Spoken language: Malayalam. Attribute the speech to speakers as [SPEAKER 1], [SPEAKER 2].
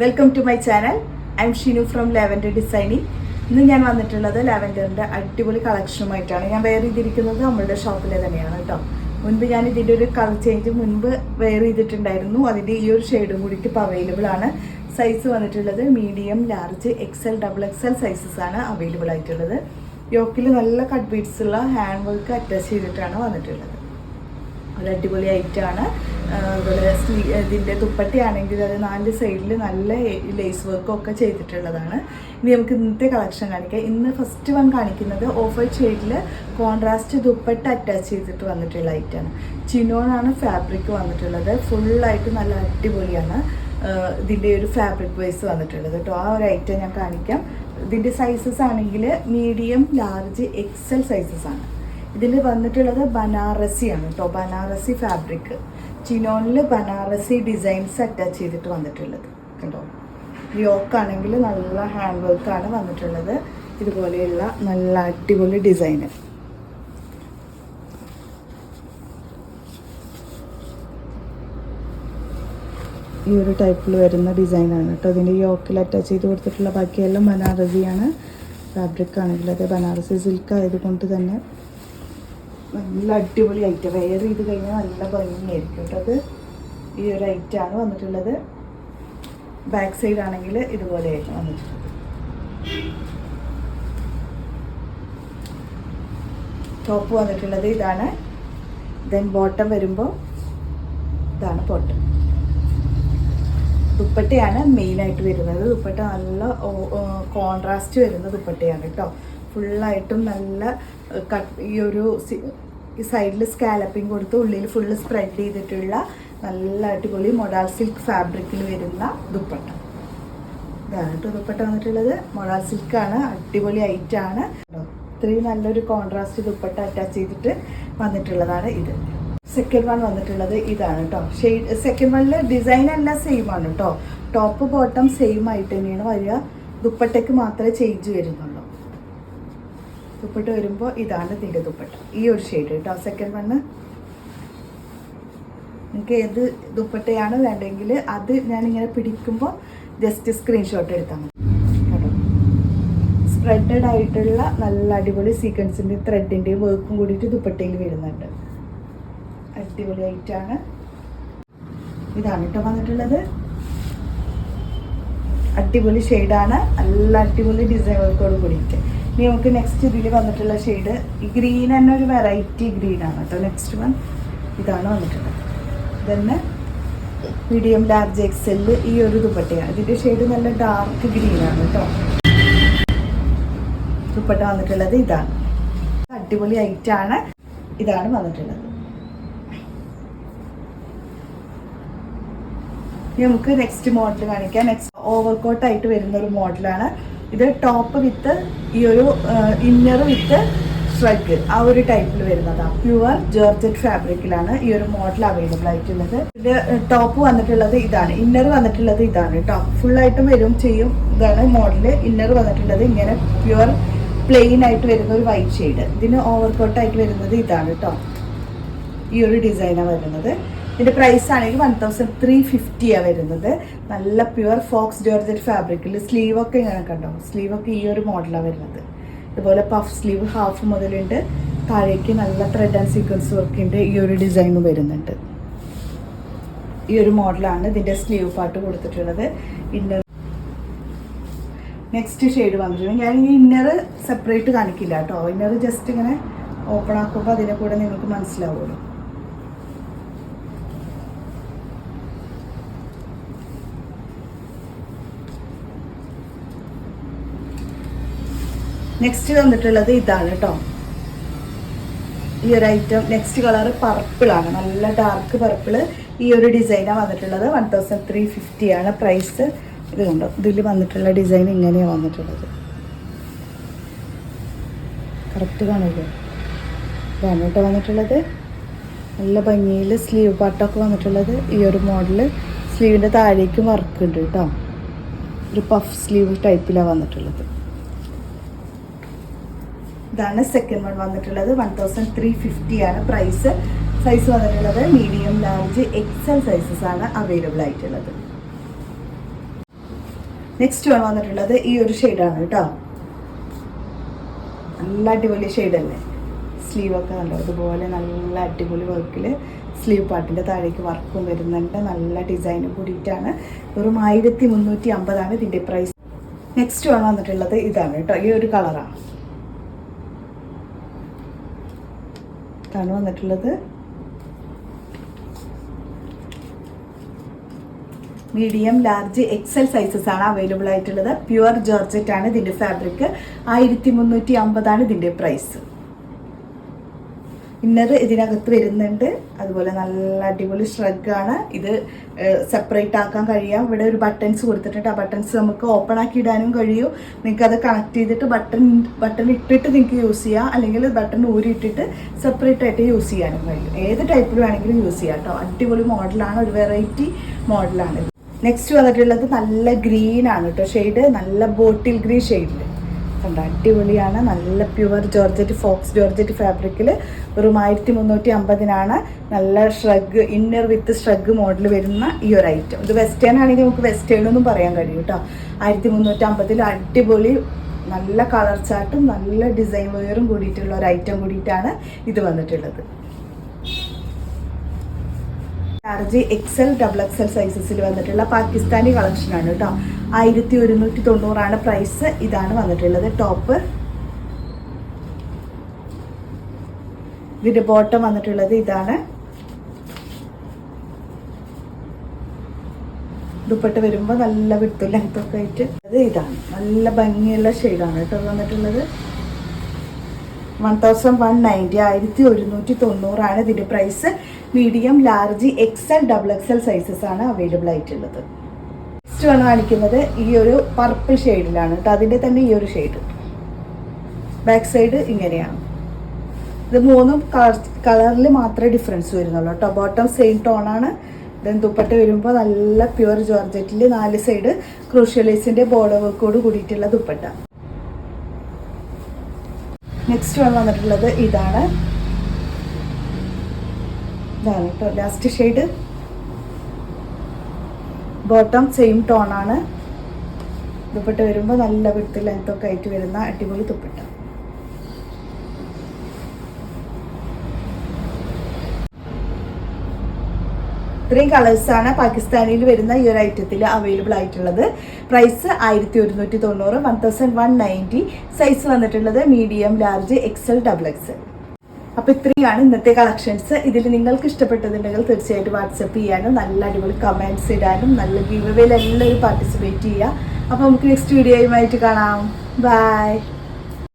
[SPEAKER 1] Welcome to my channel I am Shinu from lavender designing ഇന്ന് ഞാൻ വന്നിട്ടുള്ളത് ലാവൻഡറിന്റെ അടിപൊളി കളക്ഷനുമായിട്ടാണ് ഞാൻ വെയർ ചെയ്തിരിക്കുന്നത് നമ്മളുടെ ഷോപ്പിലെ തന്നെയാണ് കേട്ടോ മുൻപ് ഞാൻ ഇതിന്റെ ഒരു കളർ ചേഞ്ച് മുൻപ് വെയർ ചെയ്തിട്ടുണ്ടായിരുന്നു. അതിന്റെ ഈ ഒരു ഷെയ്ഡും കൂടി ഇപ്പോൾ അവൈലബിൾ ആണ്. സൈസ് വന്നിട്ടുള്ളത് medium large XL double XL sizes ആണ് അവൈലബിൾ ആയിട്ടുള്ളത്. യോക്കിൽ നല്ല കട്ട് ബീഡ്സ് ഉള്ള ഹാൻഡ് വർക്ക് അറ്റാച്ച് ചെയ്തിട്ടാണ് വന്നിട്ടുള്ളത്. ഒരു അടിപൊളി ഐറ്റാണ് അതുപോലെ സ്ലീ ഇതിന്റെ ദുപ്പട്ടിയാണെങ്കിൽ അത് നാല് സൈഡിൽ നല്ല ലേസ് വർക്കും ഒക്കെ ചെയ്തിട്ടുള്ളതാണ്. ഇനി നമുക്ക് ഇന്നത്തെ കളക്ഷൻ കാണിക്കാം. ഇന്ന് ഫസ്റ്റ് വൺ കാണിക്കുന്നത് ഓഫ് വൈറ്റ് ഷെയ്ഡിൽ കോൺട്രാസ്റ്റ് ദുപ്പട്ട അറ്റാച്ച് ചെയ്തിട്ട് വന്നിട്ടുള്ള ഐറ്റാണ് ചിനോണാണ് ഫാബ്രിക് വന്നിട്ടുള്ളത്. ഫുള്ളായിട്ട് നല്ല അടിപൊളിയാണ്. ഇതിന്റെ ഒരു ഫാബ്രിക് വൈസ് വന്നിട്ടുള്ളത് കേട്ടോ ആ ഒരു ഐറ്റം ഞാൻ കാണിക്കാം. ഇതിന്റെ സൈസസ് ആണെങ്കിൽ മീഡിയം ലാർജ് എക്സൽ സൈസസ് ആണ്. ഇതിൽ വന്നിട്ടുള്ളത് ബനാറസി ആണ് കേട്ടോ ബനാറസി ഫാബ്രിക് ചിനോണിൽ ബനാറസി ഡിസൈൻസ് അറ്റാച്ച് ചെയ്തിട്ട് വന്നിട്ടുള്ളത്. കണ്ടോ? യോക്ക് ആണെങ്കിൽ നല്ല ഹാൻഡ് വർക്കാണ് വന്നിട്ടുള്ളത്. ഇതുപോലെയുള്ള നല്ല അടിപൊളി ഡിസൈന്. ഈ ഒരു ടൈപ്പിൽ വരുന്ന ഡിസൈനാണ് കേട്ടോ. അതിന്റെ യോക്കിൽ അറ്റാച്ച് ചെയ്ത് കൊടുത്തിട്ടുള്ള ബാക്കിയെല്ലാം ബനാറസിയാണ്. ഫാബ്രിക് ആണെങ്കിൽ അത് ബനാറസി സിൽക്ക് ആയതുകൊണ്ട് തന്നെ നല്ല അടിപൊളി ഐറ്റം വെയർ ചെയ്ത് കഴിഞ്ഞാൽ നല്ല ഭംഗിയായിരിക്കും കേട്ടോ അത്. ഈ ഒരു ഐറ്റാണ് വന്നിട്ടുള്ളത്. ബാക്ക് സൈഡ് ആണെങ്കിൽ ഇതുപോലെ ആയിരിക്കും വന്നിട്ടുള്ളത്. ടോപ്പ് വന്നിട്ടുള്ളത് ഇതാണ്. ദെൻ ബോട്ടം വരുമ്പോൾ ഇതാണ് ബോട്ടം ദുപ്പട്ടയാണ് മെയിനായിട്ട് വരുന്നത്. ദുപ്പട്ട നല്ല കോൺട്രാസ്റ്റ് വരുന്ന ദുപ്പട്ടയാണ് കേട്ടോ. ഫുള്ളായിട്ടും നല്ല കട്ട് ഈ ഒരു സൈഡിൽ സ്കാലപ്പിംഗ് കൊടുത്ത് ഉള്ളിൽ ഫുള്ള് സ്പ്രെഡ് ചെയ്തിട്ടുള്ള നല്ല അടിപൊളി മൊഡാൾ സിൽക്ക് ഫാബ്രിക്കിൽ വരുന്ന ദുപ്പട്ട. ഇതാണ് ദുപ്പട്ട വന്നിട്ടുള്ളത്. മൊഡാൾ സിൽക്കാണ് അടിപൊളി ഐറ്റാണ് ഇത്രയും നല്ലൊരു കോൺട്രാസ്റ്റ് ദുപ്പട്ട അറ്റാച്ച് ചെയ്തിട്ട് വന്നിട്ടുള്ളതാണ് ഇത്. സെക്കൻഡ് വൺ വന്നിട്ടുള്ളത് ഇതാണ് കേട്ടോ ഷെയ്ഡ് സെക്കൻഡ് വണ്ണിൽ ഡിസൈൻ എല്ലാം സെയിം ആണ് കേട്ടോ ടോപ്പ് ബോട്ടം സെയിം ആയിട്ട് തന്നെയാണ് വരിക. ദുപ്പട്ടയ്ക്ക് മാത്രമേ ചേഞ്ച് വരുന്നുള്ളൂ. ദുപ്പട്ട വരുമ്പോൾ ഇതാണ് ഇതിന്റെ ദുപ്പട്ട. ഈ ഒരു ഷെയ്ഡ് കേട്ടോ. സെക്കൻഡ് വണ്ണ് നിങ്ങൾക്ക് ഏത് ദുപ്പട്ടയാണ് വേണ്ടെങ്കിൽ അത് ഞാനിങ്ങനെ പിടിക്കുമ്പോൾ ജസ്റ്റ് സ്ക്രീൻഷോട്ട് എടുത്താൽ മതി. സ്പ്രെഡഡ് ആയിട്ടുള്ള നല്ല അടിപൊളി സീക്വൻസിന്റെ ത്രെഡിന്റെയും വർക്കും കൂടിയിട്ട് ദുപ്പട്ടയിൽ വരുന്നുണ്ട്. അടിപൊളി ആയിട്ടാണ് ഇതാണ് കേട്ടോ വന്നിട്ടുള്ളത്. അടിപൊളി ഷെയ്ഡാണ് നല്ല അടിപൊളി ഡിസൈൻ വർക്കോട് കൂടിയിട്ട്. ഇനി നമുക്ക് നെക്സ്റ്റ് ഇതിൽ വന്നിട്ടുള്ള ഷെയ്ഡ് ഈ ഗ്രീൻ തന്നെ ഒരു വെറൈറ്റി ഗ്രീൻ ആണ് കേട്ടോ. നെക്സ്റ്റ് വൺ ഇതാണ് വന്നിട്ടുള്ളത്. ഇതന്നെ മീഡിയം ലാർജ് എക്സെൽ ഈ ഒരു ദുപ്പട്ടയാണ്. ഇതിന്റെ ഷെയ്ഡ് നല്ല ഡാർക്ക് ഗ്രീൻ ആണ് കേട്ടോ. ദുപ്പട്ട വന്നിട്ടുള്ളത് ഇതാണ്. അടിപൊളി ഐറ്റാണ് ഇതാണ് വന്നിട്ടുള്ളത്. നമുക്ക് നെക്സ്റ്റ് മോഡൽ കാണിക്കാം. നെക്സ്റ്റ് ഓവർ കോട്ട് ആയിട്ട് വരുന്ന ഒരു മോഡലാണ് ഇത് ടോപ്പ് വിത്ത് ഈ ഒരു ഇന്നർ വിത്ത് സ്ട്രഗ് ആ ഒരു ടൈപ്പിൽ വരുന്നതാണ് പ്യുവർ ജോർജറ്റ് ഫാബ്രിക്കിലാണ് ഈ ഒരു മോഡൽ അവൈലബിൾ ആയിട്ടുള്ളത്. ഇത് ടോപ്പ് വന്നിട്ടുള്ളത് ഇതാണ്. ഇന്നർ വന്നിട്ടുള്ളത് ഇതാണ് കേട്ടോ ഫുള്ളായിട്ടും വരും ചെയ്യും. ഇതാണ് മോഡൽ ഇന്നർ വന്നിട്ടുള്ളത് ഇങ്ങനെ പ്യുവർ പ്ലെയിൻ ആയിട്ട് വരുന്ന ഒരു വൈറ്റ് ഷെയ്ഡ് ഇതിന് ഓവർ കോട്ട് ആയിട്ട് വരുന്നത് ഇതാണ് കേട്ടോ ഈ ഒരു ഡിസൈനാണ് വരുന്നത്. ഇതിന്റെ പ്രൈസ് ആണെങ്കിൽ വൺ തൗസൻഡ് ത്രീ ഫിഫ്റ്റിയാണ് വരുന്നത്. നല്ല പ്യുവർ ഫോക്സ് ജോർജറ്റ് ഫാബ്രിക്കിൽ സ്ലീവൊക്കെ ഇങ്ങനെ കണ്ടോ? സ്ലീവ് ഒക്കെ ഈ ഒരു മോഡലാണ് വരുന്നത്. ഇതുപോലെ പഫ് സ്ലീവ് ഹാഫ് മുതലുണ്ട്. താഴേക്ക് നല്ല ത്രെഡ് ആൻഡ് സീക്വൻസ് വർക്കിന്റെ ഈ ഒരു ഡിസൈൻ വരുന്നുണ്ട്. ഈ ഒരു മോഡലാണ് ഇതിന്റെ സ്ലീവ് പാർട്ട് കൊടുത്തിട്ടുള്ളത്. ഇന്നർ നെക്സ്റ്റ് ഷെയ്ഡ് വന്നിട്ടുണ്ട്. ഞാൻ ഈ ഇന്നർ സെപ്പറേറ്റ് കാണിക്കില്ല കേട്ടോ. ഇന്നർ ജസ്റ്റ് ഇങ്ങനെ ഓപ്പൺ ആക്കുമ്പോൾ അതിനെ കൂടെ നിങ്ങൾക്ക് മനസ്സിലാവുള്ളൂ. നെക്സ്റ്റ് വന്നിട്ടുള്ളത് ഇതാണ് കേട്ടോ ഈ ഒരു ഐറ്റം നെക്സ്റ്റ് കളർ പർപ്പിളാണ് നല്ല ഡാർക്ക് പർപ്പിൾ ഈ ഒരു ഡിസൈനാണ് വന്നിട്ടുള്ളത്. വൺ തൗസൻഡ് ത്രീ ഫിഫ്റ്റി ആണ് പ്രൈസ് ഇത് കണ്ടോ? ഇതിൽ വന്നിട്ടുള്ള ഡിസൈൻ ഇങ്ങനെയാണ് വന്നിട്ടുള്ളത്. കറക്റ്റ് കാണില്ലേ ഇതാണ് കേട്ടോ വന്നിട്ടുള്ളത്. നല്ല ഭംഗിയിൽ സ്ലീവ് പാട്ടൊക്കെ വന്നിട്ടുള്ളത്. ഈ ഒരു മോഡൽ സ്ലീവിന്റെ താഴേക്കും വർക്ക് ഉണ്ട് കേട്ടോ ഒരു പഫ് സ്ലീവ് ടൈപ്പിലാണ് വന്നിട്ടുള്ളത്. ഇതാണ് സെക്കൻഡ് വൺ വന്നിട്ടുള്ളത്. വൺ തൗസൻഡ് ത്രീ ഫിഫ്റ്റി ആണ് പ്രൈസ് സൈസ് വന്നിട്ടുള്ളത് മീഡിയം ലാർജ് എക്സൽ സൈസസ് ആണ് അവൈലബിൾ ആയിട്ടുള്ളത്. നെക്സ്റ്റ് വൺ വന്നിട്ടുള്ളത് ഈ ഒരു ഷെയ്ഡാണ് കേട്ടോ. നല്ല അടിപൊളി ഷെയ്ഡല്ലേ സ്ലീവൊക്കെ കണ്ടോ? ഇതുപോലെ നല്ല അടിപൊളി വർക്കിൽ സ്ലീവ് പാട്ടിന്റെ താഴേക്ക് വർക്കും വരുന്നുണ്ട്. നല്ല ഡിസൈനും കൂടിയിട്ടാണ്. വെറും ആയിരത്തി മുന്നൂറ്റി അമ്പതാണ് ഇതിന്റെ പ്രൈസ് നെക്സ്റ്റ് വൺ വന്നിട്ടുള്ളത് ഇതാണ് കേട്ടോ. ഈ ഒരു കളറാണ് ഇതാണ് വന്നിട്ടുള്ളത്. മീഡിയം ലാർജ് എക്സൽ സൈസസ് ആണ് അവൈലബിൾ ആയിട്ടുള്ളത്. പ്യുവർ ജോർജറ്റ് ആണ് ഇതിന്റെ ഫാബ്രിക് ആയിരത്തി മുന്നൂറ്റി അമ്പതാണ് ഇതിന്റെ പ്രൈസ് ഇന്നർ ഇതിനകത്ത് വരുന്നുണ്ട്. അതുപോലെ നല്ല അടിപൊളി ആണ്. ഇത് സെപ്പറേറ്റ് ആക്കാൻ കഴിയാം. ഇവിടെ ഒരു ബട്ടൺസ് കൊടുത്തിട്ടുണ്ട്. ആ ബട്ടൺസ് നമുക്ക് ഓപ്പൺ ആക്കി ഇടാനും കഴിയും. നിങ്ങൾക്ക് അത് കണക്ട് ചെയ്തിട്ട് ബട്ടൺ ബട്ടൺ ഇട്ടിട്ട് നിങ്ങൾക്ക് യൂസ് ചെയ്യാം. അല്ലെങ്കിൽ ബട്ടൺ ഊരിയിട്ടിട്ട് സെപ്പറേറ്റ് ആയിട്ട് യൂസ് ചെയ്യാനും കഴിയും. ഏത് ടൈപ്പിൽ വേണമെങ്കിലും യൂസ് ചെയ്യാം കേട്ടോ അടിപൊളി മോഡലാണ് ഒരു വെറൈറ്റി മോഡലാണ് നെക്സ്റ്റ് വന്നിട്ടുള്ളത് നല്ല ഗ്രീൻ ആണ് കേട്ടോ ഷെയ്ഡ് നല്ല ബോട്ടിൽ ഗ്രീൻ ഷെയ്ഡിൽ കണ്ട. അടിപൊളിയാണ്. നല്ല പ്യുവർ ജോർജറ്റ് ഫോക്സ് ജോർജറ്റ് ഫാബ്രിക്കിൽ വെറും ആയിരത്തി മുന്നൂറ്റി അമ്പതിനാണ് നല്ല shrug inner with shrug model വരുന്ന ഈ ഒരു ഐറ്റം ഇത് വെസ്റ്റേൺ ആണെങ്കിൽ നമുക്ക് വെസ്റ്റേൺ ഒന്നും പറയാൻ കഴിയും കേട്ടോ. ആയിരത്തി മുന്നൂറ്റി അമ്പതിൽ അടിപൊളി നല്ല കളർ ചാർട്ടും നല്ല ഡിസൈൻ വെയറും കൂടിയിട്ടുള്ള ഒരു ഐറ്റം കൂടിയിട്ടാണ് ഇത് വന്നിട്ടുള്ളത്. ലാർജ് എക്സൽ ഡബിൾ എക്സൽ സൈസസിൽ വന്നിട്ടുള്ള പാകിസ്ഥാനി കളക്ഷനാണ് കേട്ടോ ആയിരത്തി ഒരുന്നൂറ്റി തൊണ്ണൂറാണ് പ്രൈസ് ഇതാണ് വന്നിട്ടുള്ളത് ടോപ്പ് ഇതിന്റെ ബോട്ടം വന്നിട്ടുള്ളത് ഇതാണ്. ദുപ്പട്ട വരുമ്പോൾ നല്ല വിട്ടു ലെങ്ത്തൊക്കെ ആയിട്ട്. അത് ഇതാണ്. നല്ല ഭംഗിയുള്ള ഷെയ്ഡാണ് കേട്ടോ വന്നിട്ടുള്ളത്. വൺ തൗസൻഡ് വൺ നയന്റി ആയിരത്തി ഒരുന്നൂറ്റി തൊണ്ണൂറാണ് ഇതിന്റെ price medium large XL double XL sizes ആണ് അവൈലബിൾ ആയിട്ടുള്ളത്. നെക്സ്റ്റ് ആണ് കാണിക്കുന്നത് ഈ ഒരു പർപ്പിൾ ഷെയ്ഡിലാണ് കേട്ടോ അതിന്റെ തന്നെ ഈ ഒരു ഷെയ്ഡ് ബാക്ക് സൈഡ് ഇങ്ങനെയാണ്. ഇത് മൂന്നും കളറിൽ മാത്രമേ ഡിഫറൻസ് വരുന്നുള്ളൂ കേട്ടോ ബോട്ടം സെയിം ടോണാണ് ദെൻ ദുപ്പട്ട വരുമ്പോൾ നല്ല പ്യുവർ ജോർജറ്റിൽ നാല് സൈഡ് ക്രൂഷ്യലൈസിന്റെ ബോർഡർ വർക്കോട് കൂടിയിട്ടുള്ള ദുപ്പട്ട. നെക്സ്റ്റ് വൺ വന്നിട്ടുള്ളത് ഇതാണ്. ഇതാണ് കേട്ടോ ലാസ്റ്റ് ഷെയ്ഡ് ബോട്ടം സെയിം ടോണാണ് ദുപ്പട്ട വരുമ്പോൾ നല്ല വിടുത്ത് ലെങ്ത്തൊക്കെ ആയിട്ട് വരുന്ന അടിപൊളി ദുപ്പട്ട. ഇത്രയും കളേഴ്സാണ് പാകിസ്ഥാനിൽ വരുന്ന ഈ ഒരു ഐറ്റത്തിൽ അവൈലബിൾ ആയിട്ടുള്ളത്. പ്രൈസ് ആയിരത്തി ഒരുന്നൂറ്റി തൊണ്ണൂറ് one thousand one ninety size വന്നിട്ടുള്ളത് medium large XL double XL അപ്പോൾ ഇത്രയാണ് ഇന്നത്തെ കളക്ഷൻസ് ഇതിൽ നിങ്ങൾക്ക് ഇഷ്ടപ്പെട്ടതുണ്ടെങ്കിൽ തീർച്ചയായിട്ടും വാട്സപ്പ് ചെയ്യാനും നല്ല അടിപൊളി കമന്റ്സ് ഇടാനും നല്ല ഗീവ് എല്ലാവരും പാർട്ടിസിപ്പേറ്റ് ചെയ്യുക. അപ്പോൾ നമുക്ക് നെക്സ്റ്റ് വീഡിയോയുമായിട്ട് കാണാം. ബൈ